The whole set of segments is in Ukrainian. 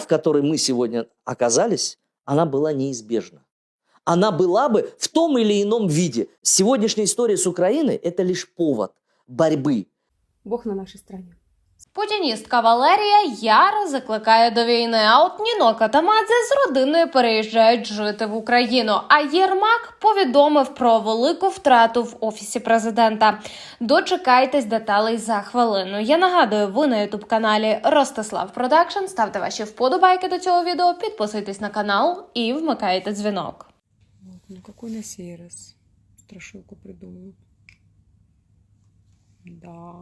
в которой мы сегодня оказались, она была неизбежна. Она была бы в том или ином виде. Сегодняшняя история с Украиной – это лишь повод борьбы. Бог на нашей стороне. Путіністка Валерія яро закликає до війни. А от Ніно Катамадзе з родиною переїжджають жити в Україну. А Єрмак повідомив про велику втрату в офісі президента. Дочекайтесь деталей за хвилину. Я нагадую, ви на ютуб каналі Ростислав Продакшн. Ставте ваші вподобайки до цього відео, підписуйтесь на канал і вмикайте дзвінок. Вот, ну какой на сей раз страшилку придумают? Да.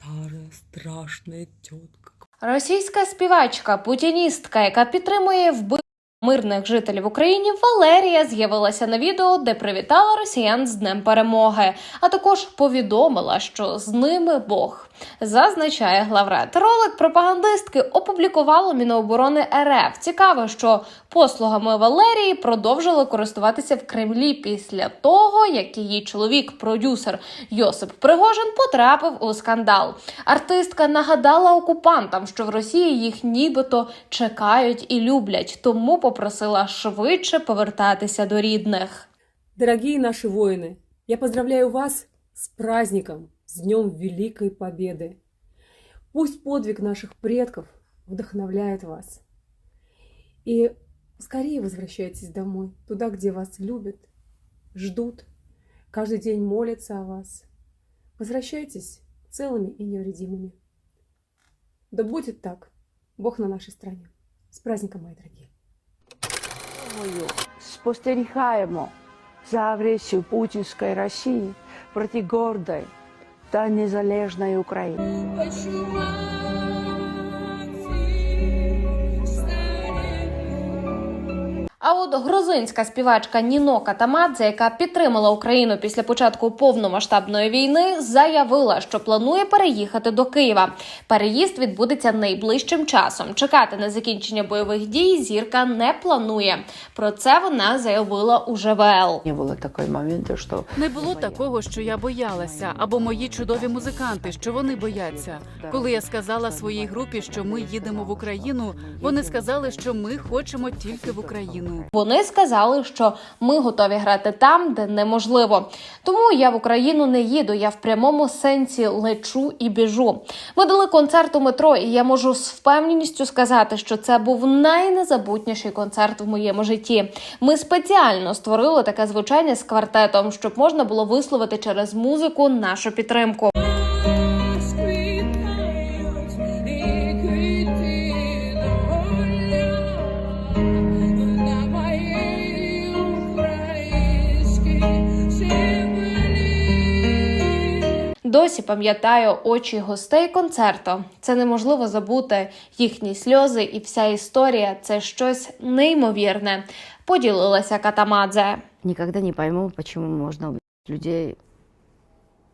Старая страшная тетка. Російська співачка, путіністка, яка підтримує вбив мирних жителів України, Валерія з'явилася на відео, де привітала росіян з Днем Перемоги, а також повідомила, що з ними Бог. Зазначає главред. Ролик пропагандистки опублікувало Міноборони РФ. Цікаво, що послугами Валерії продовжили користуватися в Кремлі після того, як її чоловік, продюсер Йосип Пригожин, потрапив у скандал. Артистка нагадала окупантам, що в Росії їх нібито чекають і люблять, тому попросила швидше повертатися до рідних. Дорогие наши воины, я поздравляю вас с праздником, с Днем Великой Победы. Пусть подвиг наших предков вдохновляет вас. И скорее возвращайтесь домой, туда, где вас любят, ждут, каждый день молятся о вас. Возвращайтесь целыми и невредимыми. Да будет так. Бог на нашей стороне. С праздником, мои дорогие. Мою спостерігаємо за агресією путінської Росії проти гордої Та незалежної України. А от грузинська співачка Ніно Катамадзе, яка підтримала Україну після початку повномасштабної війни, заявила, що планує переїхати до Києва. Переїзд відбудеться найближчим часом. Чекати на закінчення бойових дій зірка не планує. Про це вона заявила у ЖВЛ. Не було такого моменту, що Не було такого, що я боялася, або мої чудові музиканти, що вони бояться. Коли я сказала своїй групі, що ми їдемо в Україну, вони сказали, що ми хочемо тільки в Україну. Вони сказали, що ми готові грати там, де неможливо. Тому я в Україну не їду. Я в прямому сенсі лечу і біжу. Ми дали концерт у метро, і я можу з впевненістю сказати, що це був найнезабутніший концерт в моєму житті. Ми спеціально створили таке звучання з квартетом, щоб можна було висловити через музику нашу підтримку. Досі пам'ятаю очі гостей концерту. Це неможливо забути. Їхні сльози і вся історія це щось неймовірне. Поділилася Катамадзе. Никогда не пойму, можно убить людей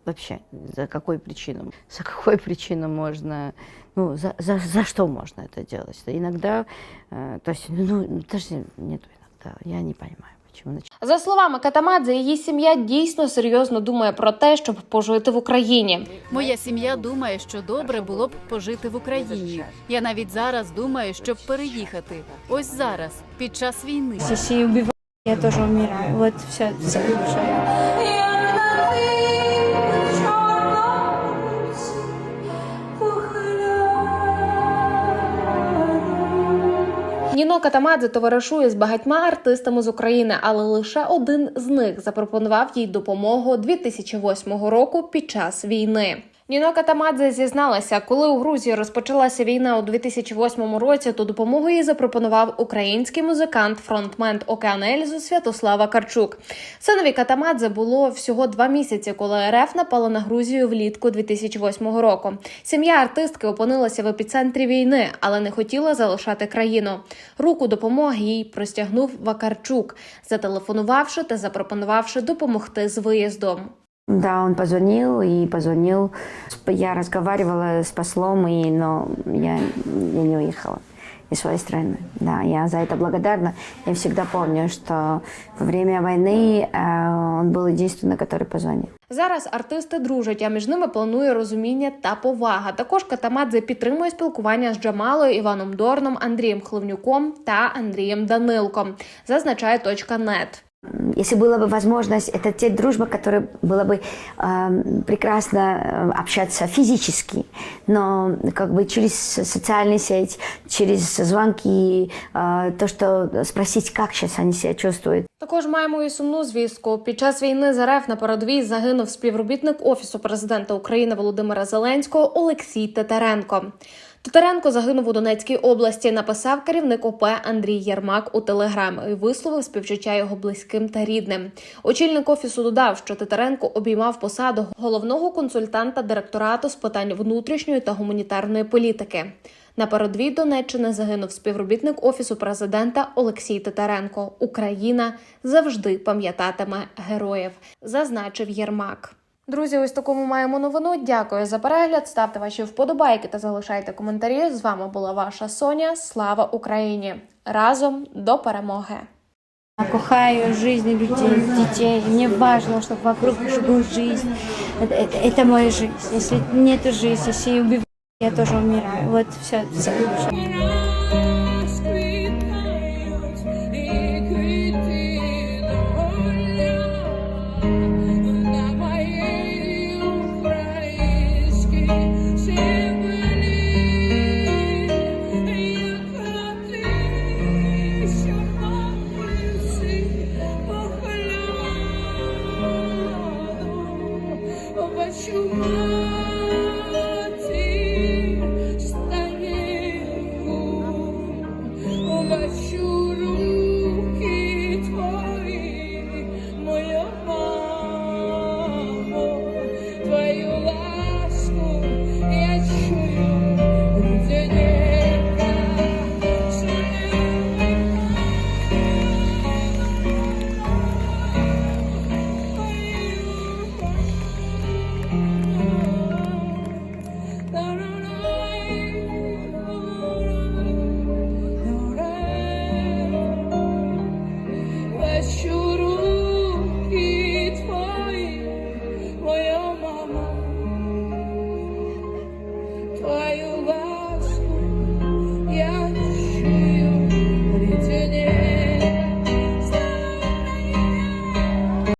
вообще. За какой причину? За какой причину можно... Ну, за, за, за что можно это делать? Иногда, э, то есть, ну, даже нет иногда, я не понимаю, почему. вони За словами Катамадзе, її сім'я дійсно серйозно думає про те, щоб пожити в Україні. Моя сім'я думає, що добре було б пожити в Україні. Я навіть зараз думаю, щоб переїхати. Ось зараз, під час війни. Я теж вмираю. От все, цель, Катамадзе товаришує з багатьма артистами з України, але лише один з них запропонував їй допомогу 2008 року під час війни. Ніно Катамадзе зізналася, коли у Грузії розпочалася війна у 2008 році, то допомогу їй запропонував український музикант, фронтмен Океан Ельзу Святослава Карчук. Синові Катамадзе було всього два місяці, коли РФ напала на Грузію влітку 2008 року. Сім'я артистки опинилася в епіцентрі війни, але не хотіла залишати країну. Руку допомоги їй простягнув Вакарчук, зателефонувавши та запропонувавши допомогти з виїздом. Да, он позвонил и позвонил. Я разговаривала с послом, и, но я, я не уехала из своей страны. Да, я за это благодарна. Я всегда помню, что во время войны э, он был единственный, который позвонил. Зараз артисти дружать, а між ними планує розуміння та повага. Також Катамадзе підтримує спілкування з Джамалою, Іваном Дорном, Андрієм Хливнюком та Андрієм Данилком. Зазначає точка нет. Если была бы возможность, это те дружба, которая было бы э, прекрасно э, общаться физически, но как бы через социальные сеть, через звонки, э, то, что спросить, как сейчас они себя чувствуют. Також маємо і сумну звістку. Під час війни з РФ на передовій загинув співробітник офісу президента України Володимира Зеленського Олексій Тетеренко. Тетеренко загинув у Донецькій області. Написав керівник ОП Андрій Єрмак у телеграм і висловив співчуття його близьким та рідним. Очільник офісу додав, що Тетеренко обіймав посаду головного консультанта директорату з питань внутрішньої та гуманітарної політики. На передовій Донеччини загинув співробітник офісу президента Олексій Титаренко. Україна завжди пам'ятатиме героїв, зазначив Єрмак. Друзі, ось такому маємо новину. Дякую за перегляд. Ставте ваші вподобайки та залишайте коментарі. З вами була ваша Соня. Слава Україні! Разом до перемоги! Я кохаю жизни людей, детей. И Мне важно, чтобы вокруг была жизнь. Это, это, это моя жизнь. Если нет жизни, если убивают, я тоже умираю. Вот все. you.